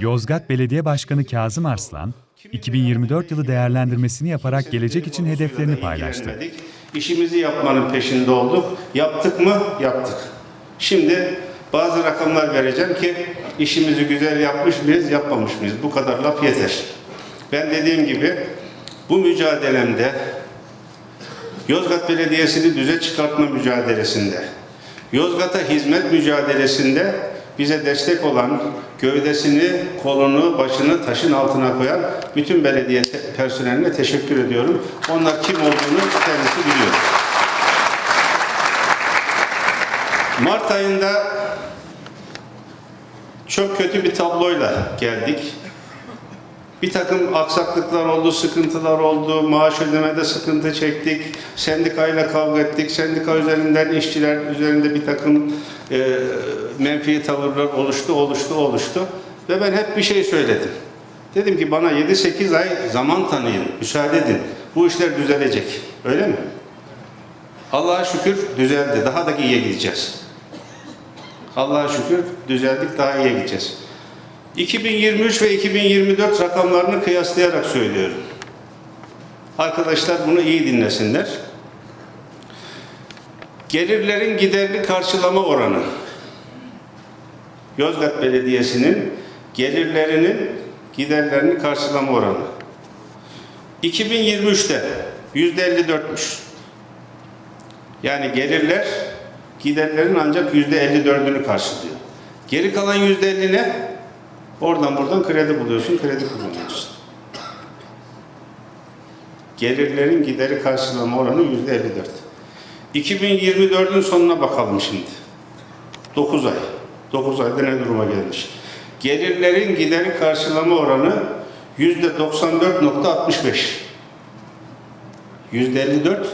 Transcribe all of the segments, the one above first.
Yozgat Belediye Başkanı Kazım Arslan, 2024 yılı değerlendirmesini yaparak gelecek için hedeflerini paylaştı. İşimizi yapmanın peşinde olduk. Yaptık mı? Yaptık. Şimdi bazı rakamlar vereceğim ki işimizi güzel yapmış mıyız, yapmamış mıyız? Bu kadar laf yeter. Ben dediğim gibi bu mücadelemde Yozgat Belediyesi'ni düze çıkartma mücadelesinde, Yozgat'a hizmet mücadelesinde bize destek olan, gövdesini, kolunu, başını taşın altına koyan bütün belediye personeline teşekkür ediyorum. Onlar kim olduğunu kendisi biliyor. Mart ayında çok kötü bir tabloyla geldik. Bir takım aksaklıklar oldu, sıkıntılar oldu, maaş ödemede sıkıntı çektik, sendikayla kavga ettik, sendika üzerinden işçiler üzerinde bir takım e, menfi tavırlar oluştu, oluştu, oluştu. Ve ben hep bir şey söyledim. Dedim ki bana 7-8 ay zaman tanıyın, müsaade edin. Bu işler düzelecek. Öyle mi? Allah'a şükür düzeldi. Daha da iyiye gideceğiz. Allah'a şükür düzeldik, daha iyiye gideceğiz. 2023 ve 2024 rakamlarını kıyaslayarak söylüyorum. Arkadaşlar bunu iyi dinlesinler. Gelirlerin giderli karşılama oranı. Yozgat Belediyesi'nin gelirlerinin giderlerini karşılama oranı. 2023'te %54'müş. Yani gelirler giderlerin ancak %54'ünü karşılıyor. Geri kalan %50 ne? Oradan buradan kredi buluyorsun, kredi kullanıyorsun. Gelirlerin gideri karşılama oranı yüzde 54. 2024'ün sonuna bakalım şimdi. 9 ay. 9 ayda ne duruma gelmiş? Gelirlerin gideri karşılama oranı yüzde 94.65. Yüzde 54,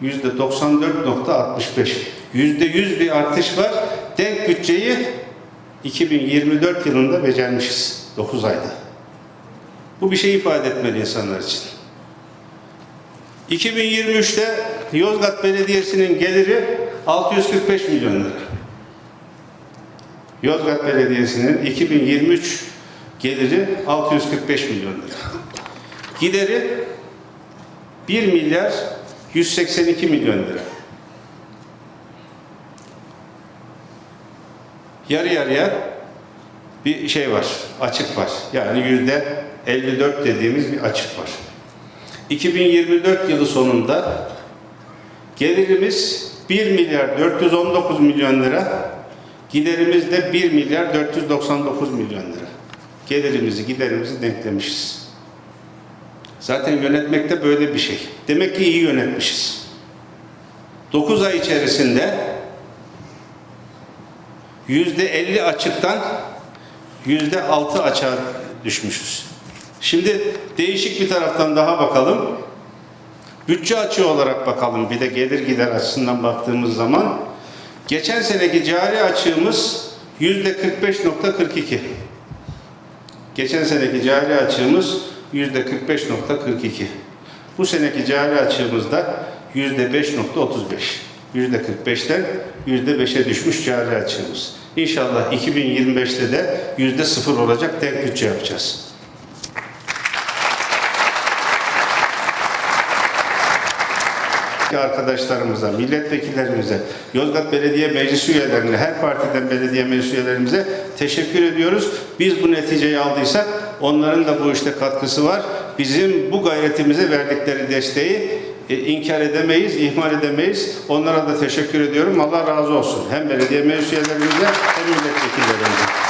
yüzde 94.65. Yüzde 100 bir artış var. Denk bütçeyi 2024 yılında becermişiz 9 ayda. Bu bir şey ifade etmeli insanlar için. 2023'te Yozgat Belediyesi'nin geliri 645 milyon lira. Yozgat Belediyesi'nin 2023 geliri 645 milyon lira. Gideri 1 milyar 182 milyon lira. yarı yarıya bir şey var, açık var. Yani yüzde 54 dediğimiz bir açık var. 2024 yılı sonunda gelirimiz 1 milyar 419 milyon lira, giderimiz de 1 milyar 499 milyon lira. Gelirimizi, giderimizi denklemişiz. Zaten yönetmekte böyle bir şey. Demek ki iyi yönetmişiz. 9 ay içerisinde yüzde 50 açıktan yüzde 6 açığa düşmüşüz. Şimdi değişik bir taraftan daha bakalım. Bütçe açığı olarak bakalım bir de gelir gider açısından baktığımız zaman geçen seneki cari açığımız yüzde 45.42. Geçen seneki cari açığımız yüzde 45.42. Bu seneki cari açığımız da yüzde 5.35. Yüzde 45'ten yüzde 5'e düşmüş cari açığımız. İnşallah 2025'te de yüzde sıfır olacak denk bütçe yapacağız. Arkadaşlarımıza, milletvekillerimize, Yozgat Belediye Meclis üyelerine, her partiden belediye meclis üyelerimize teşekkür ediyoruz. Biz bu neticeyi aldıysak onların da bu işte katkısı var. Bizim bu gayretimize verdikleri desteği e, inkar edemeyiz, ihmal edemeyiz. Onlara da teşekkür ediyorum. Allah razı olsun. Hem belediye meclis üyelerimize hem milletvekillerimize.